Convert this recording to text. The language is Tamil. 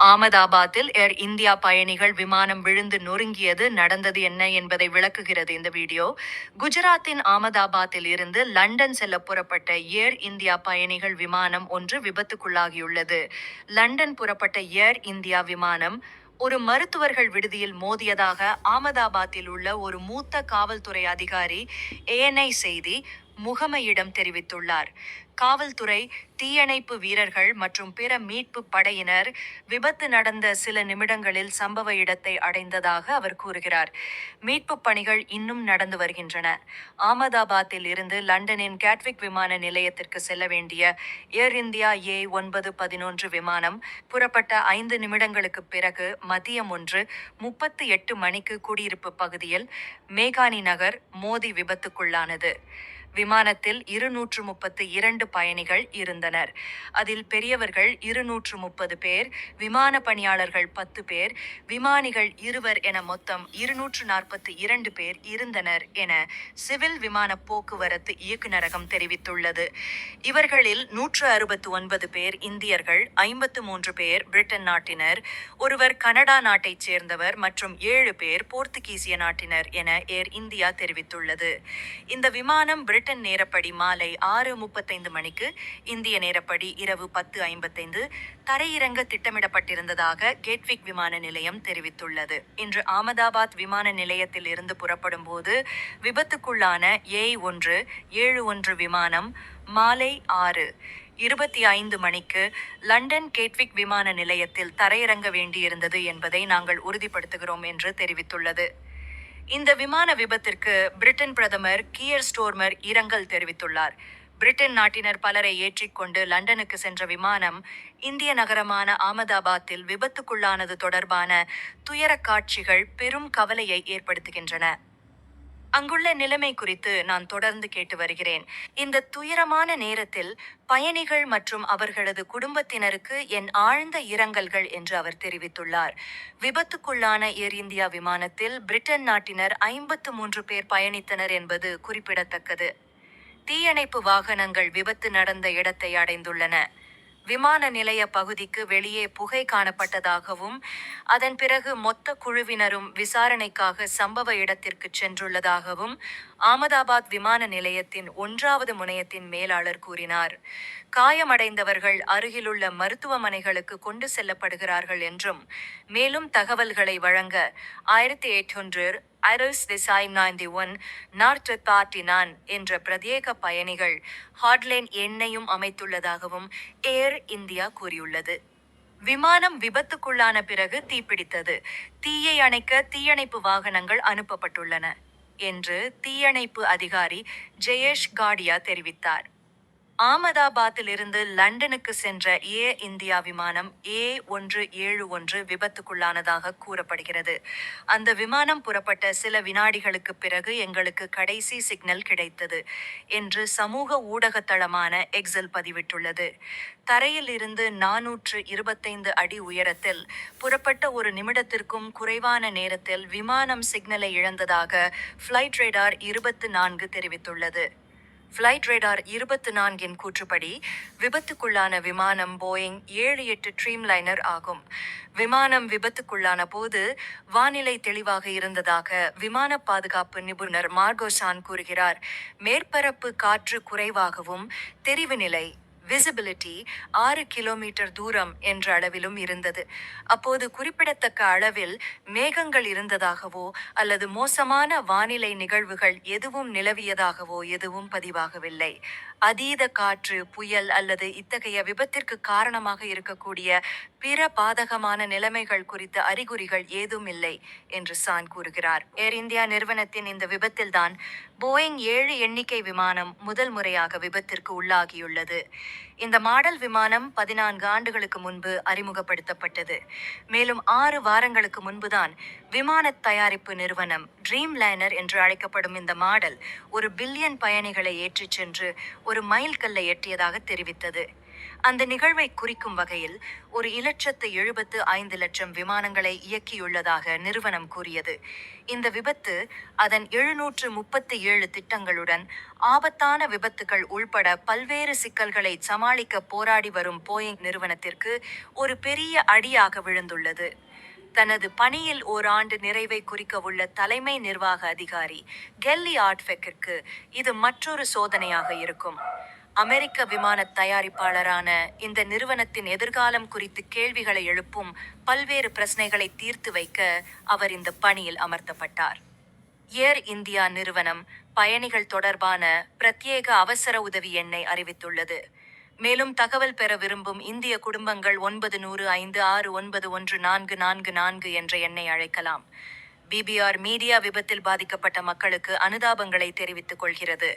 ஆமதாபாத்தில் ஏர் இந்தியா பயணிகள் விமானம் விழுந்து நொறுங்கியது நடந்தது என்ன என்பதை விளக்குகிறது இந்த வீடியோ. குஜராத்தின் ஆமதாபாத்தில் இருந்து லண்டன் செல்ல புறப்பட்ட ஏர் இந்தியா பயணிகள் விமானம் ஒன்று விபத்துக்குள்ளாகியுள்ளது. லண்டன் புறப்பட்ட ஏர் இந்தியா விமானம் ஒரு மருத்துவர்கள் விடுதியில் மோதியதாக ஆமதாபாத்தில் உள்ள ஒரு மூத்த காவல்துறை அதிகாரி ஏஎன்ஐ செய்தி முகமையிடம் தெரிவித்துள்ளார். காவல்துறை தீயணைப்பு வீரர்கள் மற்றும் பிற மீட்பு படையினர் விபத்து நடந்த சில நிமிடங்களில் சம்பவ இடத்தை அடைந்ததாக அவர் கூறுகிறார். மீட்பு பணிகள் இன்னும் நடந்து வருகின்றன. ஆமதாபாத்தில் இருந்து லண்டனின் கேட்விக் விமான நிலையத்திற்கு செல்ல வேண்டிய ஏர் இந்தியா ஏ ஒன்பது பதினொன்று விமானம் புறப்பட்ட ஐந்து நிமிடங்களுக்கு பிறகு மதியம் ஒன்று முப்பத்து எட்டு மணிக்கு குடியிருப்பு பகுதியில் மேகானி நகர் மோதி விபத்துக்குள்ளானது. விமானத்தில் இருநூற்று முப்பத்து இரண்டு பயணிகள் இருந்தனர். அதில் பெரியவர்கள் இருநூற்று முப்பது பேர் விமான பணியாளர்கள் பத்து பேர் விமானிகள் இருவர் என மொத்தம் இருநூற்று நாற்பத்தி இரண்டு பேர் இருந்தனர் என சிவில் விமான போக்குவரத்து இயக்குநரகம் தெரிவித்துள்ளது. இவர்களில் நூற்று அறுபத்து ஒன்பது பேர் இந்தியர்கள் ஐம்பத்து மூன்று பேர் பிரிட்டன் நாட்டினர். ஒருவர் கனடா நாட்டைச் சேர்ந்தவர் மற்றும் ஏழு பேர் போர்த்துகீசிய நாட்டினர் என ஏர் இந்தியா தெரிவித்துள்ளது. இந்த விமானம் பிரிட்டன் நேரப்படி மாலை ஆறு முப்பத்தைந்து மணிக்கு இந்திய நேரப்படி இரவு பத்து ஐம்பத்தைந்து தரையிறங்க திட்டமிடப்பட்டிருந்ததாக கேட்விக் விமான நிலையம் தெரிவித்துள்ளது. இன்று ஆமதாபாத் விமான நிலையத்தில் இருந்து புறப்படும் போது விபத்துக்குள்ளான ஏ ஒன்று ஏழு ஒன்று விமானம் மாலை ஆறு இருபத்தி ஐந்து மணிக்கு லண்டன் கேட்விக் விமான நிலையத்தில் தரையிறங்க வேண்டியிருந்தது என்பதை நாங்கள் உறுதிப்படுத்துகிறோம் என்று தெரிவித்துள்ளது. இந்த விமான விபத்திற்கு பிரிட்டன் பிரதமர் கியர் ஸ்டோர்மர் இரங்கல் தெரிவித்துள்ளார். பிரிட்டன் நாட்டினர் பலரை ஏற்றிக்கொண்டு லண்டனுக்கு சென்ற விமானம் இந்திய நகரமான ஆமதாபாத்தில் விபத்துக்குள்ளானது தொடர்பான துயரக் காட்சிகள் பெரும் கவலையை ஏற்படுத்துகின்றன. அங்குள்ள நிலைமை குறித்து நான் தொடர்ந்து கேட்டு வருகிறேன். இந்த துயரமான நேரத்தில் பயணிகள் மற்றும் அவர்களது குடும்பத்தினருக்கு என் ஆழ்ந்த இரங்கல்கள் என்று அவர் தெரிவித்துள்ளார். விபத்துக்குள்ளான ஏர் இந்தியா விமானத்தில் பிரிட்டன் நாட்டினர் ஐம்பத்து மூன்று பேர் பயணித்தனர் என்பது குறிப்பிடத்தக்கது. தீயணைப்பு வாகனங்கள் விபத்து நடந்த இடத்தை அடைந்துள்ளன. விமான நிலைய பகுதிக்கு வெளியே புகை காணப்பட்டதாகவும் அதன் பிறகு மொத்த குழுவினரும் விசாரணைக்காக சம்பவ இடத்திற்கு சென்றுள்ளதாகவும் ஆமதாபாத் விமான நிலையத்தின் ஒன்றாவது முனையத்தின் மேலாளர் கூறினார். காயமடைந்தவர்கள் அருகிலுள்ள மருத்துவமனைகளுக்கு கொண்டு செல்லப்படுகிறார்கள் என்றும் மேலும் தகவல்களை வழங்க ஆயிரத்தி எட்நூறு ஐரோஸ் திசாய் நாய்ந்தி ஒன் நார்த் பார்ட்டி நான் என்ற பிரத்யேக பயணிகள் ஹாட்லைன் எண்ணையும் அமைத்துள்ளதாகவும் ஏர் இந்தியா கூறியுள்ளது. விமானம் விபத்துக்குள்ளான பிறகு தீப்பிடித்தது. தீயை அணைக்க தீயணைப்பு வாகனங்கள் அனுப்பப்பட்டுள்ளன என்று தீயணைப்பு அதிகாரி ஜெயேஷ் காடியா தெரிவித்தார். ஆமதாபாத்திலிருந்து லண்டனுக்கு சென்ற ஏ இந்தியா விமானம் ஏ ஒன்று ஏழு ஒன்று விபத்துக்குள்ளானதாக கூறப்படுகிறது. அந்த விமானம் புறப்பட்ட சில வினாடிகளுக்கு பிறகு எங்களுக்கு கடைசி சிக்னல் கிடைத்தது என்று சமூக ஊடகத்தளமான எக்ஸல் பதிவிட்டுள்ளது. தரையில் இருந்து நாநூற்று இருபத்தைந்து அடி உயரத்தில் புறப்பட்ட ஒரு நிமிடத்திற்கும் குறைவான நேரத்தில் விமானம் சிக்னலை இழந்ததாக ஃப்ளைட் ரேடார் இருபத்து நான்கு தெரிவித்துள்ளது. ஃப்ளைட் ரேடார் இருபத்து நான்கின் கூற்றுப்படி விபத்துக்குள்ளான விமானம் போயிங் ஏழு எட்டு ட்ரீம் லைனர் ஆகும். விமானம் விபத்துக்குள்ளான போது வானிலை தெளிவாக இருந்ததாக விமான பாதுகாப்பு நிபுணர் மார்கோசான் கூறுகிறார். மேற்பரப்பு காற்று குறைவாகவும் தெரிவு நிலை விசிபிலிட்டி ஆறு கிலோமீட்டர் தூரம் என்ற அளவிலும் இருந்தது. அப்போது குறிப்பிடத்தக்க அளவில் மேகங்கள் இருந்ததாகவோ அல்லது மோசமான வானிலை நிகழ்வுகள் எதுவும் நிலவியதாகவோ எதுவும் பதிவாகவில்லை. அதீத காற்று புயல் அல்லது இத்தகைய விபத்திற்கு காரணமாக இருக்கக்கூடிய பிற பாதகமான நிலைமைகள் குறித்த அறிகுறிகள் ஏதும் இல்லை என்று சான் கூறுகிறார். ஏர் இந்தியா நிறுவனத்தின் இந்த விபத்தில்தான் போயிங் ஏழு எண்ணிக்கை விமானம் முதல் முறையாக விபத்திற்கு உள்ளாகியுள்ளது. இந்த மாடல் விமானம் பதினான்கு ஆண்டுகளுக்கு முன்பு அறிமுகப்படுத்தப்பட்டது. மேலும் ஆறு வாரங்களுக்கு முன்புதான் விமான தயாரிப்பு நிறுவனம் ட்ரீம் லைனர் என்று அழைக்கப்படும் இந்த மாடல் ஒரு பில்லியன் பயணிகளை ஏற்றிச் சென்று ஒரு மைல் கல்லை எட்டியதாக தெரிவித்தது. அந்த நிகழ்வை குறிக்கும் வகையில் ஒரு இலட்சத்து எழுபத்து ஐந்து லட்சம் விமானங்களை இயக்கியுள்ளதாக நிறுவனம் கூறியது. இந்த விபத்து அதன் எழுநூற்று முப்பத்தி ஏழு திட்டங்களுடன் ஆபத்தான விபத்துகள் உள்பட பல்வேறு சிக்கல்களை சமாளிக்க போராடி வரும் போயிங் நிறுவனத்திற்கு ஒரு பெரிய அடியாக விழுந்துள்ளது. தனது பணியில் ஓராண்டு நிறைவை குறிக்கவுள்ள தலைமை நிர்வாக அதிகாரி கெல்லி ஆர்ட்ஃபெக்கிற்கு இது மற்றொரு சோதனையாக இருக்கும். அமெரிக்க விமான தயாரிப்பாளரான இந்த நிறுவனத்தின் எதிர்காலம் குறித்து கேள்விகளை எழுப்பும் பல்வேறு பிரச்சனைகளை தீர்த்து வைக்க அவர் இந்த பணியில் அமர்த்தப்பட்டார். ஏர் இந்தியா நிறுவனம் பயணிகள் தொடர்பான பிரத்யேக அவசர உதவி எண்ணை அறிவித்துள்ளது. மேலும் தகவல் பெற விரும்பும் இந்திய குடும்பங்கள் ஒன்பது நூறு ஐந்து ஆறு ஒன்பது ஒன்று நான்கு நான்கு நான்கு என்ற எண்ணை அழைக்கலாம். பிபிஆர் மீடியா விபத்தில் பாதிக்கப்பட்ட மக்களுக்கு அனுதாபங்களை தெரிவித்துக் கொள்கிறது.